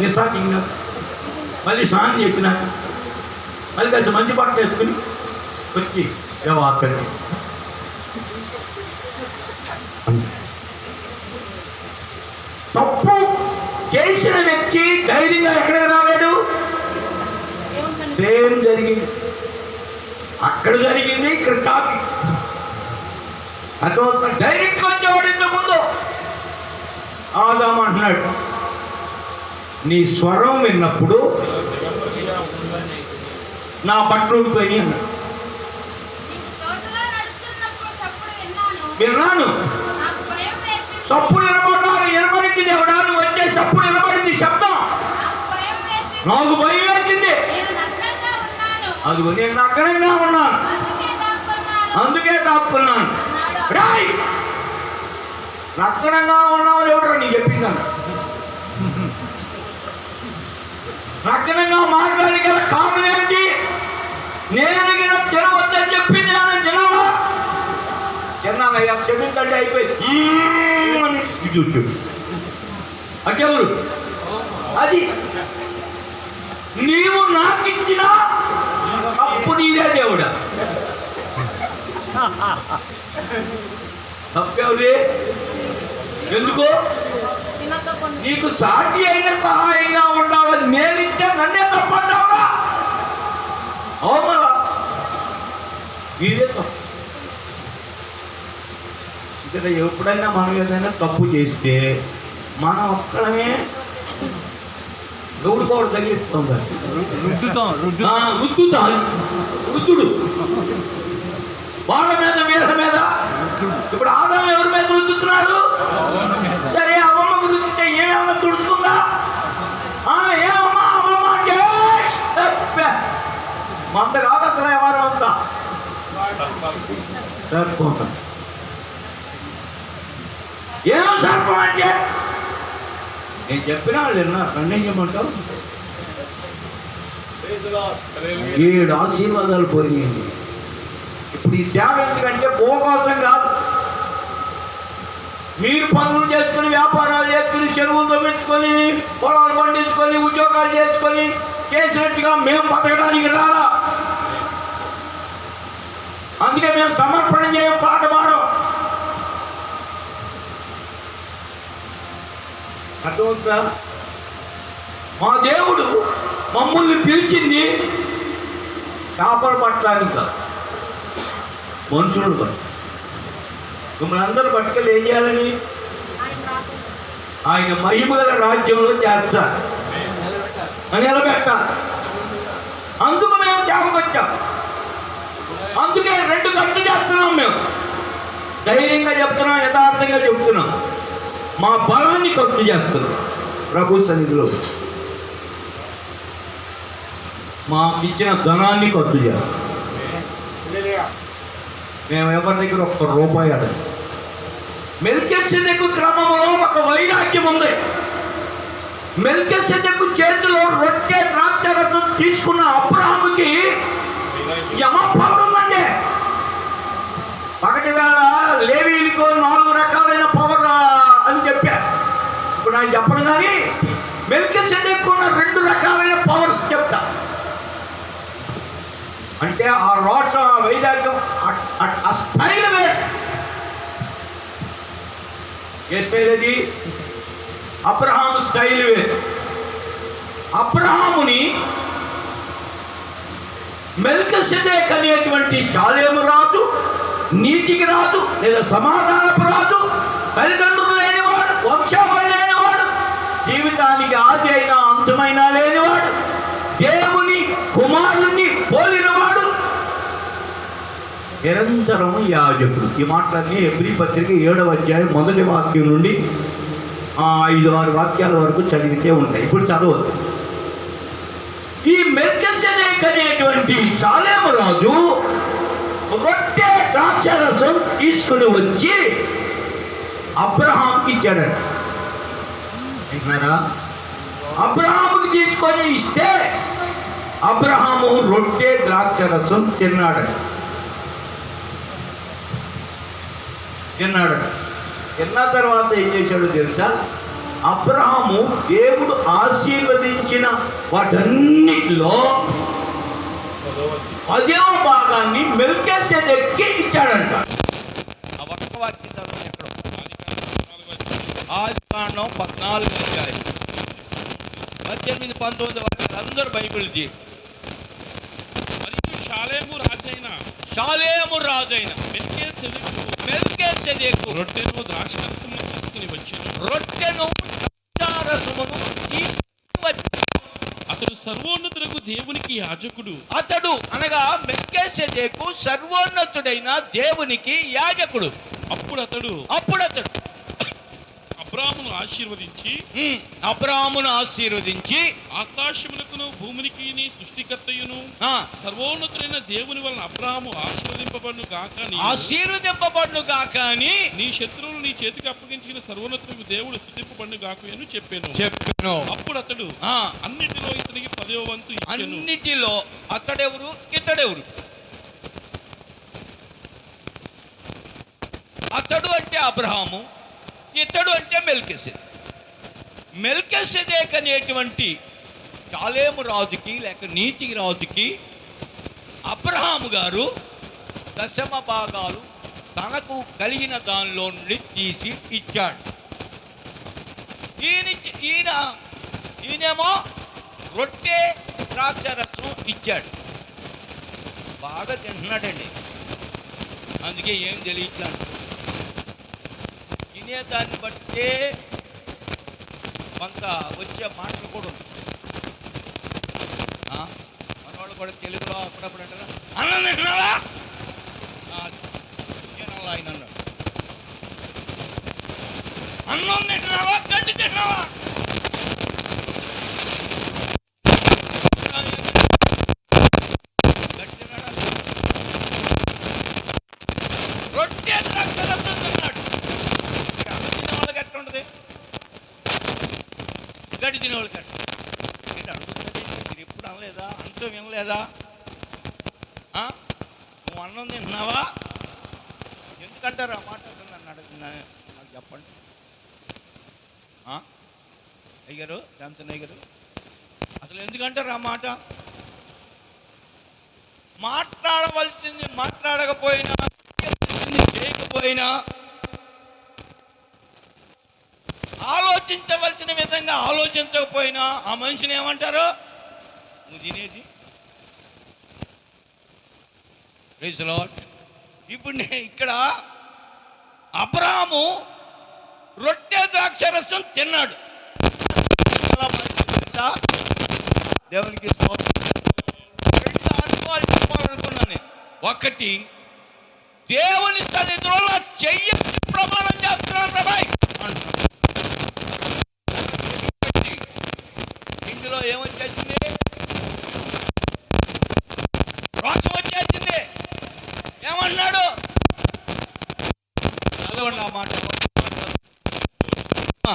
నిస్సా దిగినా మళ్ళీ స్నానం చేసిన మళ్ళీ కలిసి మంచి బట్టలు వేసుకుని వచ్చి అక్కడికి తప్పు చేసిన వ్యక్తి ధైర్యంగా ఎక్కడికి రాలేడు సేమ్ జరిగింది. అక్కడ జరిగింది ఇక్కడ కాపీ అర్థమవుతున్నా డైరెక్ట్ వచ్చేవాడు ఇంత ముందు. ఆదాం నీ స్వరం విన్నప్పుడు నా బట్టలు ఊడిపోయినాయి విన్నాను. చప్పుడు వినబడ్డారు వినబడింది దేవుడా నువ్వు వచ్చే చప్పుడు వినబడింది శబ్దం నాకు భయం వేసింది. నాకు నేను నగ్నంగా ఉన్నాను. అక్కడంగా ఉన్నాను అందుకే దాక్కున్నాను అందుకే ఉన్నావు ఎవడో నీ చెప్పిందన్నా రక్షణంగా మాట్లాడి గల కారణం ఏంటి? నేను గిన తినవద్దని చెప్పింది అన్న తినవా? తిన్నానయ్యా చెప్పిందంటే అయిపోయింది. మ్మ్ అని ఇటు వచ్చాడు అంటే ఎవరు? అది నీవు నాకు ఇచ్చిన తప్పు నీదే దేవుడా. తప్పేవుది ఎందుకో? నీకు సాటి అయిన సహాయంగా ఉండాలని నేనిచ్చే నన్నే తప్పంటావురా అవుమలా మీరే తప్పు ఇక్కడ ఎప్పుడైనా మనం ఏదైనా తప్పు చేస్తే మనం ఒక్కడమే గౌడు పౌడు తగిలిస్తాం. రుద్దుతాం రుద్దుడు. వాళ్ళ మీద వీళ్ళ మీద. ఇప్పుడు ఆదాం ఎవరి మీద రుద్దుతున్నాడు సరే ఏమైనా తుడుచుకుందా? ఆ, ఏమమ్మా అమ్మమ్మ మంద కాదు అసలు ఎవరు అంతా. సరిపోతాం ఏం సర్పం అంటే? నేను చెప్పిన వాళ్ళు విన్నారు నన్ను ఏం చేయమంటావు ఏడు ఆశీర్వాదాలు పోయినాయండి. ఇప్పుడు ఈ సేవ ఎందుకంటే భూకోసం కాదు. మీరు పనులు చేసుకొని వ్యాపారాలు చేసుకొని చెరువులు తవ్వించుకొని పొలాలు పండించుకొని ఉద్యోగాలు చేసుకొని చేసినట్టుగా మేము బతకడానికి రాలా? అందుకే మేము సమర్పణ చేయం పాట పాడం. అర్థమవుతుందా? మా దేవుడు మమ్మల్ని పిలిచింది కాపాడబట్టడానికి కాదు. మనుషులు పట్టు మిమ్మల్ని అందరూ పట్టుకెళ్ళి ఏం చేయాలని? ఆయన మహిమగల గల రాజ్యంలో చేర్చాలి. అని నిలబెట్టాలి అందుకు మేము చేపకొచ్చాం అందుకే రెండు గంటలు చేస్తున్నాం మేము. ధైర్యంగా చెప్తున్నాం యథార్థంగా చెప్తున్నాం. మా బలాన్ని ఖర్చు చేస్తున్నాం. ప్రభు సన్నిధిలో. మాకు ఇచ్చిన ధనాన్ని ఖర్చు చేస్తాం మేము ఎవరి దగ్గర ఒక్క రూపాయి అడగం. మెల్కెసెదెకు క్రమంలో ఒక వైరాగ్యం ఉంది. మెల్కెసెదెకు చేతిలో రొట్టె ద్రాక్షరసం తీసుకున్న అబ్రహాముకి యమ పవర్ ఉందండి పగటి వేళ లేవీలకు నాలుగు రకాలైన పవర్ అని చెప్పారు ఇప్పుడు ఆయన చెప్పను కానీ మెల్కెసెదెకు ఉన్న రెండు రకాలైన పవర్స్ అంటే ఆ రోష వైరాగ్యం ఆ- ఆ- ఆ స్టైల్ వేరు ఏ స్టైల్ అది అబ్రహాము స్టైల్ వేరు. అబ్రహాముని మెల్కసెదెక్ అనేటువంటి శాలేము రాదు నీతికి రాదు లేదా సమాధానపు రాదు తల్లిదండ్రులు లేనివాడు వంశావళి లేనివాడు జీవితానికి ఆది అయిన అంతమైన లేనివాడు దేవుని కుమారుణ్ణి పోలినవాడు నిరంతరం యాజకుడు. ఈ మాటలన్నీ ఎబ్రి పత్రిక ఏడవ అధ్యాయం మొదటి వాక్యం నుండి ఆ ఐదు ఆరు వాక్యాల వరకు చదివితే ఉంటాయి. ఇప్పుడు చదవద్దు. ఈ మెర్కసేక్ అనేటువంటి సాలేము రాజు రొట్టె ద్రాక్షరసం తీసుకుని వచ్చి అబ్రహాంకి ఇచ్చాడట. అబ్రహాముకి తీసుకొని ఇస్తే అబ్రహాము రొట్టె ద్రాక్షరసం తిన్నాడట. తిన్నాడట తిన్న తర్వాత ఏం చేశాడో తెలుసా? అబ్రహాము దేవుడు ఆశీర్వదించిన వాటన్నిటిలో పదేవ భాగాన్ని మెల్కేసెదెక్కి ఇచ్చాడంట. ఆ ఒక్క వాక్యం చదవండి ఎక్కడో. ఆది కాండం పద్నాలుగు అధ్యాయం. పద్దెనిమిది పంతొమ్మిది వరకు అందరూ మరియు షాలేము రాజైన షాలేము రాజైన మెల్కీసెదెకు మెల్కేసెదెకు రొట్టెను ద్రాక్షరసమును తీసుకుని వచ్చెను రొట్టెను ద్రాక్షారసమును అతడు సర్వోన్నతులకు దేవునికి యాజకుడు. అతడు అనగా మెల్కేసెదెకు సర్వోన్నతుడైన దేవునికి యాజకుడు. అప్పుడు అతడు అప్పుడు అతడు అబ్రామును ఆశీర్వదించి ఉమ్, అబ్రాహామును ఆశీర్వదించి ఆకాశములకును భూమికి సృష్టికర్తయును. ఆ, సర్వోన్నతుడైన దేవుని వలన అబ్రాము ఆశీర్వదింపబడును గాక ఆశీర్వదింపబడును గాక అని. నీ శత్రువులు నీ చేతికి అప్పగించిన సర్వోన్నతులకు దేవుడు స్థుతింపబడును గాక అని చెప్పాను. చెప్పాను. అప్పుడు అతడు అన్నిటిలో ఇతనికి పదవ వంతు అన్నిటిలో అతడెవరు? ఇతడెవరు? అతడు అంటే అబ్రహాము ఇతడు అంటే మెల్కెసెద్. మెల్కెసెదేక్ అనేటువంటి కాలేము రాజుకి లేక నీతి రాజుకి అబ్రహాము గారు దశమ భాగాలు తనకు కలిగిన దానిలో నుండి తీసి ఇచ్చాడు. ఈయన ఈయన ఈయనేమో రొట్టె ద్రాక్షరసం ఇచ్చాడు. బాగా తింటున్నాడండి అందుకే ఏం తెలియట్లేదు. వినేదాన్ని బట్టే కొంత వచ్చే మాటలు కూడా ఉన్నాయి. మనవాళ్ళు కూడా తెలుగులో అప్పుడప్పుడు అంటారా అన్నం తింటున్నావా? ఆ, తినాలా ఆయన అన్నాడు. అన్నం తింటున్నావా? గడ్డి తింటున్నావా గడ్డి తిన్నాడా? రొట్టె ద్రాక్షరసం తిన్నాడు ఇక్కడ అన్నం తినే వాళ్ళకి ఎట్లా ఉంటుంది తినేవాళ్ళు తినే వాళ్ళకి ఏంటి అడుగుతుంది మీరు ఎప్పుడు అనలేదా? అంతం వినలేదా? నువ్వు అన్నం తింటున్నావా ఎందుకంటారు ఆ మాట? నన్ను అడుగుతున్నా నాకు చెప్పండి. అయ్యారు శాంతన్ అయ్యారు అసలు ఎందుకంటారు ఆ మాట? మాట్లాడవలసింది మాట్లాడకపోయినా చేయకపోయినా ఆలోచించవలసిన విధంగా ఆలోచించకపోయినా ఆ మనిషిని ఏమంటారు? నువ్వు తినేది. Praise ఇప్పుడు నే ఇక్కడ అబ్రాము రొట్టె ద్రాక్షరసం తిన్నాడు. తెలుసా? దేవునికి రెండు అనుభవాలు చెప్పాలనుకున్నాను నేను. ఒకటి దేవుని సన్నిధిలో చెయ్యి ప్రమాణం చేస్తున్నాను ప్రభాయ్ అంటున్నాను ఇందులో ఏమొచ్చేసింది రోషం వచ్చేసింది ఏమన్నాడు చదవండి ఆ మాట ఆ,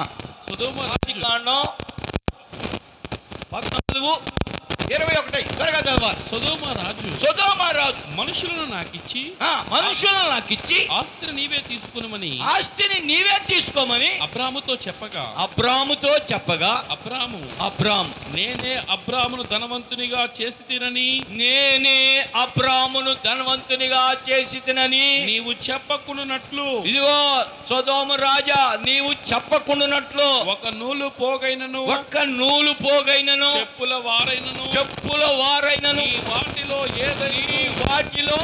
ఇరవై ఒకటి. త్వరగా చదవాలి. సుధోమ రాజు. సుధోమ రాజు. మనుషులను నాకిచ్చి ఆ, మనుషులను నాకు ఇచ్చి ఆస్తిని నీవే తీసుకునమని ఆస్తిని నీవే తీసుకోమని అబ్రాముతో చెప్పగా. అబ్రాముతో చెప్పగా అబ్రాము అబ్రామ్. నేనే అబ్రామును ధనవంతునిగా చేసి తినని. నేనే అబ్రామును ధనవంతునిగా చేసి తినని. నీవు చెప్పకున్నట్లు ఇదిగో సొదోమ రాజా నీవు చెప్పకుండానట్లు ఒక నూలు పోగైనను. ఒక్క నూలు పోగైనను. చెప్పుల వారైనను. చెప్పుల వారైనను. వాటిలో నీ ఏదైనా వాటిలో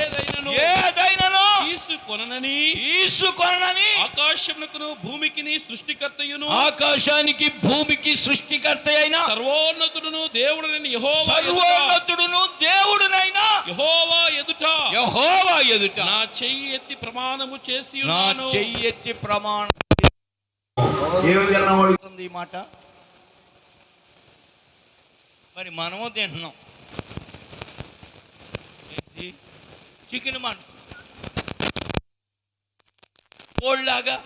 ఏదైనను ఏదైనను తీసుకొనని తీసుకొనని ఆకాశమునకును భూమికిని సృష్టికర్తయును. ఆకాశానికి భూమికి సృష్టికర్త అయిన సర్వోన్నతుడును దేవుడని యహోవా సర్వోన్నతుడును దేవుడునైనా యెహోవా ఎదుట. యహోవా ఎదుట. నా చెయ్యి ఎత్తి ప్రమాణము చేసి నా ఉన్నాను. చెయ్యెత్తి ప్రమాణం ఏమి తిన్నవాడు ఈ మాట. మరి మనము తింటున్నాం. ఏంటి? చికెన్ మాట కోళ్ళలాగా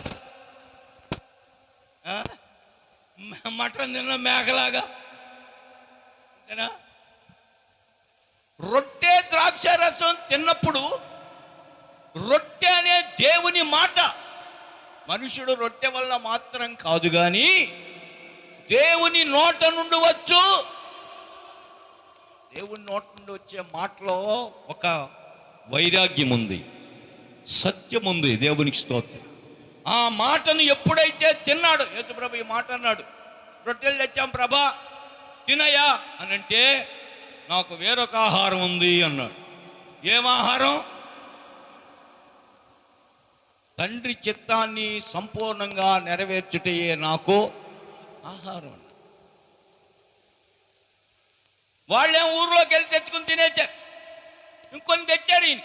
మటన్ తిన్న మేకలాగా. అంతేనా? రొట్టె ద్రాక్ష రసం తిన్నప్పుడు రొట్టె అనే దేవుని మాట మనుషుడు రొట్టె వల్ల మాత్రం కాదు కానీ దేవుని నోట నుండి వచ్చు. దేవుని నోటి నుండి వచ్చే మాటలో ఒక వైరాగ్యం ఉంది సత్యం ఉంది దేవునికి స్తోత్రం. ఆ మాటను ఎప్పుడైతే తిన్నాడు యేసుప్రభు ఈ మాట అన్నాడు రొట్టెలు తెచ్చాం ప్రభా తినయా అని అంటే నాకు వేరొక ఆహారం ఉంది అన్నాడు. ఏం ఆహారం? తండ్రి చిత్తాన్ని సంపూర్ణంగా నెరవేర్చుటయే నాకు ఆహారం అన్నాడు. వాళ్ళేం ఊర్లోకి వెళ్ళి తెచ్చుకుని తినేచ్చారు ఇంకొన్ని తెచ్చారు ఈయన.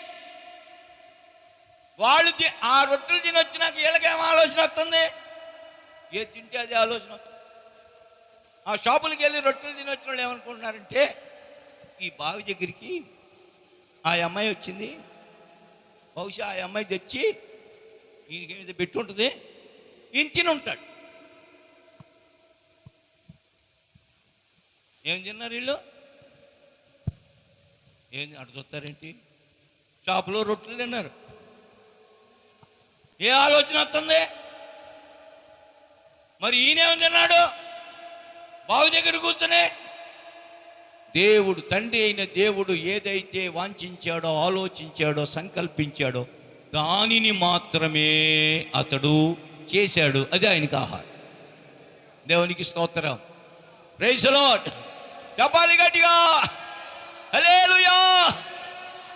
వాళ్ళు ఆ రొట్టెలు తిని వచ్చినాక వీళ్ళకేం ఆలోచన వస్తుంది? ఏ తింటే అది ఆలోచన వస్తుంది. ఆ షాపులకి వెళ్ళి రొట్టెలు తినొచ్చిన వాళ్ళు ఏమనుకుంటున్నారంటే ఈ బావి దగ్గరికి ఆ అమ్మాయి వచ్చింది. బహుశా ఆ అమ్మాయి తెచ్చి ఈయనకేమైతే పెట్టుంటుంది పెట్టి ఉంటుంది ఈయన తిని ఉంటాడు. ఏం తిన్నారు వీళ్ళు? ఏం అటు చూస్తారేంటి? షాపులో రొట్టెలు తిన్నారు. ఏ ఆలోచన వస్తుంది? మరి ఈయనేం తిన్నాడు? బావి దగ్గర కూర్చునే దేవుడు తండ్రి అయిన దేవుడు ఏదైతే వాంఛించాడో ఆలోచించాడో సంకల్పించాడో దానిని మాత్రమే అతడు చేశాడు. అది ఆయనకి ఆహారం. దేవునికి స్తోత్రం. ప్రైజ్ లార్డ్ చెప్పాలి గట్టిగా. హల్లెలూయా.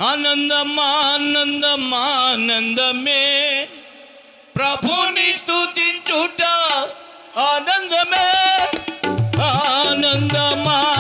ఆనందమా ఆనందం ఆనందమే. ప్రభుని స్థుతించుట ఆనందమే. ఆనందమా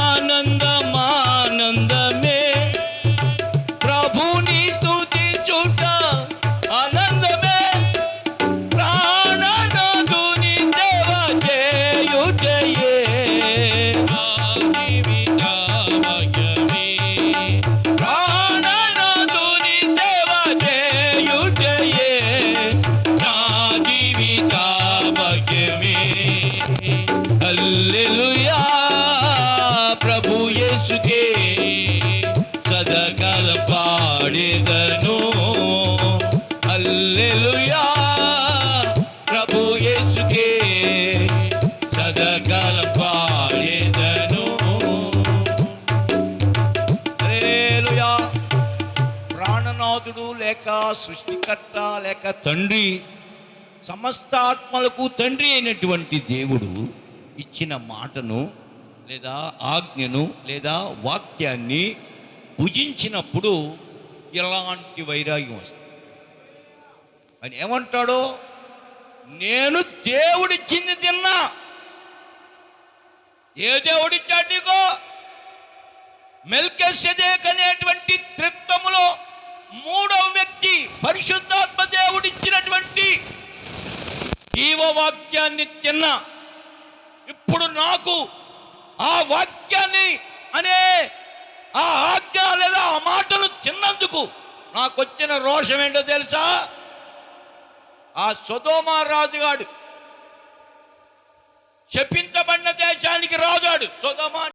సృష్టికర్త లేక తండ్రి. సమస్త ఆత్మలకు తండ్రి అయినటువంటి దేవుడు ఇచ్చిన మాటను లేదా ఆజ్ఞను లేదా వాక్యాన్ని భుజించినప్పుడు ఎలాంటి వైరాగ్యం వస్తుంది? ఆయన ఏమంటాడు? నేను దేవుడిచ్చింది తిన్నా. ఏ దేవుడిచ్చాడు నీకో? మెల్కెసెదేక్ అనేటువంటి త్రిత్వములో మూడవ వ్యక్తి పరిశుద్ధాత్మ దేవుడిచ్చినటువంటి జీవవాక్యాన్ని తిన్న. ఇప్పుడు నాకు ఆ వాక్యాన్ని అనే ఆ ఆజ్ఞ లేదా ఆ మాటలు తిన్నందుకు నాకు వచ్చిన రోషం ఏంటో తెలుసా? ఆ సుధోమా రాజుగాడు. శపించబడిన దేశానికి రాజాడు సుధోమా